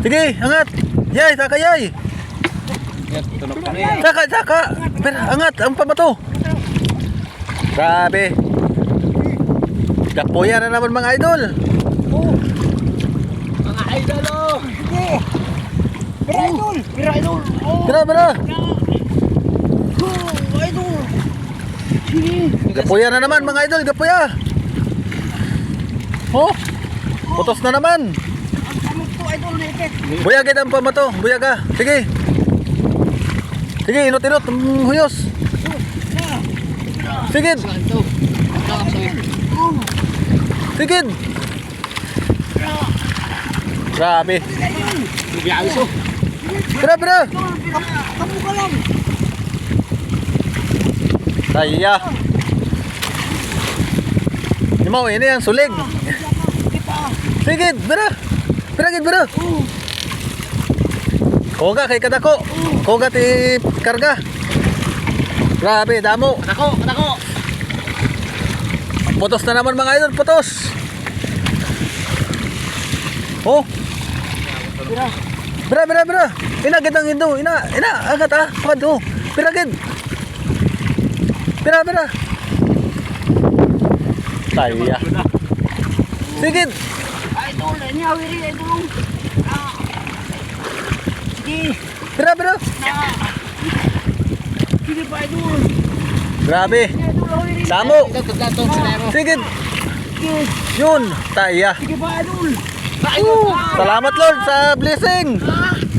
Sige, angat. Yay, saka yay. Saka, saka. Pero, angat, ang pamato. Grabe. Kapuya na naman mga idol. Mga idol oh! Bira idol! Bira idol! Oh! Tara, tara. Oh! Idol! Sige! Gapuya na naman mga idol, gapuya. Oh, putos na naman. Idol na ipit! Buyagit ang pamato, buyaga. Sige. Sige, inot-inot, huyos. Sige, sige. Grabe. Biyawis oh. Tara, tara. Kamu ka lang! Saya. Mo, ini ang sulig. Sige, tara. Tara, gid, tara. Koga kay kadako. Koga ti karga. Grabe, damo. Ako, ako. Putos na naman mga idol, putos. Oh. Bra, bra, bra. Ina gid ang indo. Ina, ina, agat ah. Agad oh. Pira gid. Pira, pira. Saya. Sige. Idol! Ini awiri idol! Ah. Sige! Pira. Ah. Sige pa! Grabe. Ito, sinero. Sige. Sige! Yun. Taya. Sige pa idol! Salamat Lord sa blessing. Ah.